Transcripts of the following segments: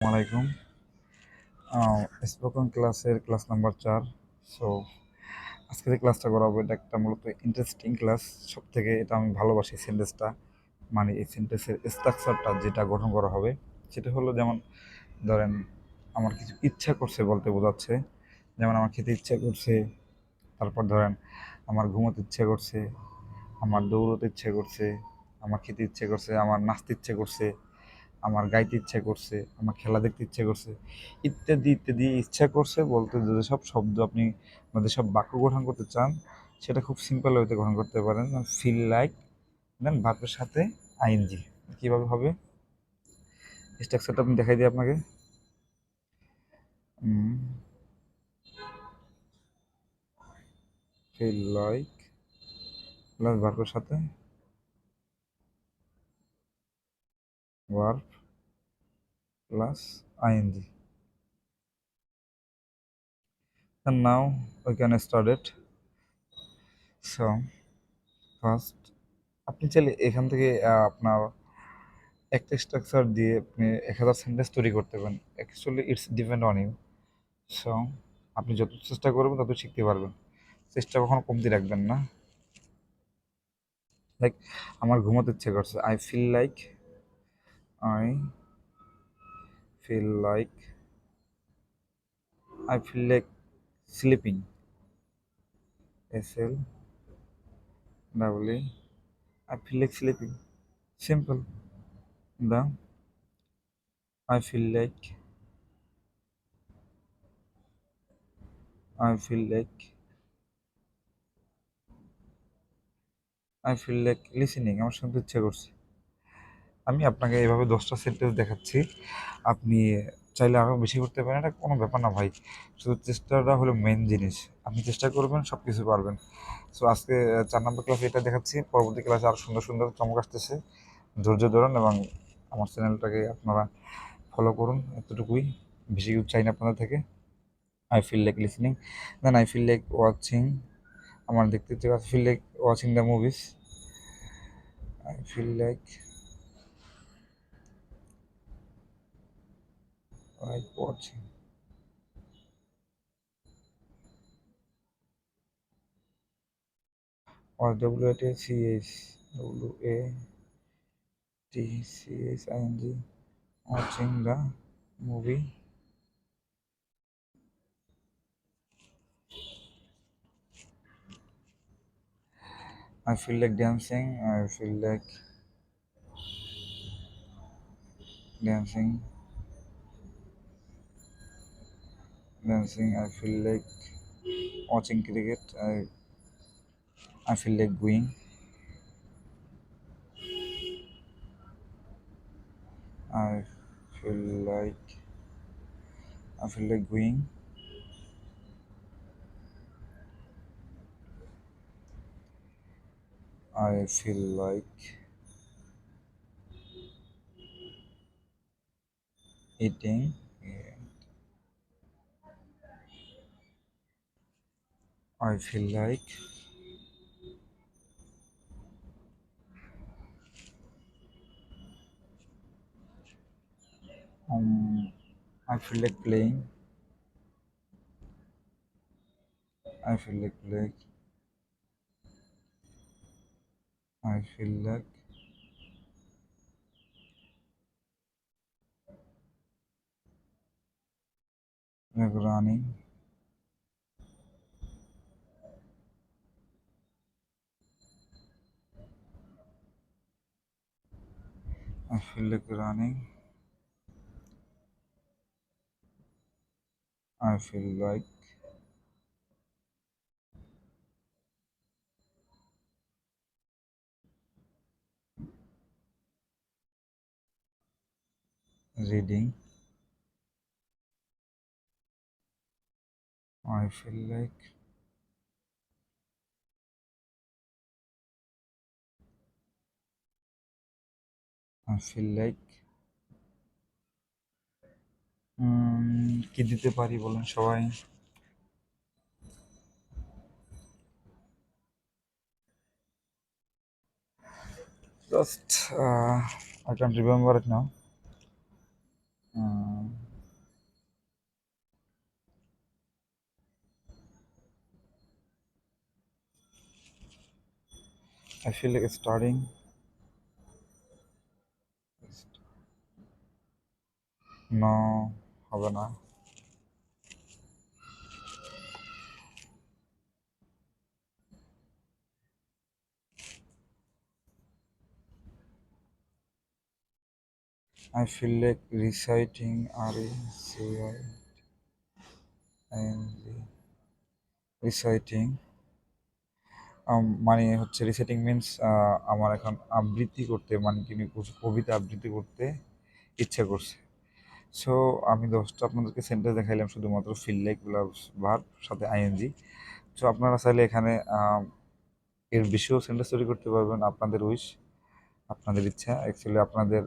আলাইকুম স্পোকেন ক্লাসের class number চার সো আজকে যে ক্লাসটা করাবো, এটা একটা মূলত ইন্টারেস্টিং ক্লাস সব থেকে এটা আমি ভালোবাসি সেন্টেন্সটা মানে এই সেন্টেন্সের স্ট্রাকচারটা যেটা গঠন করা হবে, সেটা হলো যেমন, ধরেন আমার কিছু ইচ্ছা করছে বলতে বোঝাচ্ছে। যেমন আমার খেতে ইচ্ছা করছে, তারপর ধরেন আমার ঘুমোতে ইচ্ছে করছে, আমার দৌড়তে ইচ্ছে করছে, আমার খেতে ইচ্ছে করছে, আমার নাচতে ইচ্ছে করছে আমার গাইতে ইচ্ছে করছে, আমার খেলা দেখতে ইচ্ছে করছে, ইত্যাদি ইত্যাদি ইচ্ছা করছে বলতে যে সব শব্দ আপনি মানে সব বাক্য গঠন করতে চান, সেটা খুব সিম্পল ওয়েতে গঠন করতে পারেন। ফিল লাইক দেন ভার্বের সাথে আইএনজি কীভাবে হবে? স্ট্রাকচারটা আমি দেখাই দিই আপনাকে। ফিল লাইক প্লাস সাথে, verb plus ing and now we can start it. So, first, আপনি চাইলে এখান থেকে আপনার একটা স্ট্রাকচার দিয়ে আপনি এক হাজার সেন্টেন্স তৈরি করতে পারেন। Actually it's depend on you so আপনি যত চেষ্টা করবেন, তত শিখতে পারবেন। চেষ্টা কখনো কমতি রাখবেন না। লাইক আমার ঘুমোতে ইচ্ছে করছে। I feel like I feel like I feel like sleeping. S L W I feel like sleeping. Simple. The I feel like I feel like I feel like listening আমার শুনতে ইচ্ছে করছে আমি আপনাকে এভাবে দশটা সেন্টেন্স দেখাচ্ছি। আপনি চাইলে আরও বেশি করতে পারেন, এটা কোনো ব্যাপার না ভাই। শুধু চেষ্টাটা হলো মেন জিনিস। আপনি চেষ্টা করবেন সব কিছু পারবেন। সো আজকে চার নম্বর ক্লাসে এটা দেখাচ্ছি। পরবর্তী ক্লাসে আরও সুন্দর সুন্দর চমক আসতেছে। ধৈর্য ধরুন এবং আমার চ্যানেলটাকে আপনারা ফলো করুন এতটুকুই। বেশি কিছু চাই না আপনাদের থেকে। I feel like listening then I feel like watching আমার দেখতে I feel like watching the movies I feel like like watching. or W-A-T-C-H, W-A-T-C-H-I-N-G, watching the movie. I feel like dancing, I feel like dancing. Dancing i feel like watching cricket. I i feel like going. I feel like i feel like going. I feel like eating I feel like um I feel like playing. I feel like playing. I feel like like running. I feel like running. I feel like reading. I feel like I feel like কি দিতে পারি বলুন সবাই? Just I can remember it now I feel like starting. হবে না। I feel like R E C I মানে হচ্ছে reciting means আমার এখন আবৃত্তি করতে মানে কিছু কবিতা আবৃত্তি করতে ইচ্ছা করছে। সো আমি দশটা আপনাদেরকে সেন্টেন্স দেখাইলাম শুধুমাত্র ফিল লাইক প্লাস ভার সাথে আইএনজি সো আপনারা চাইলে এখানে এর বেশিও সেন্টেন্স তৈরি করতে পারবেন আপনাদের উইশ আপনাদের ইচ্ছা। অ্যাকচুয়ালি আপনাদের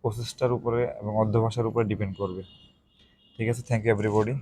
প্রসেসটার উপরে এবং অর্ধ ভাষার উপরে ডিপেন্ড করবে। ঠিক আছে? Thank you everybody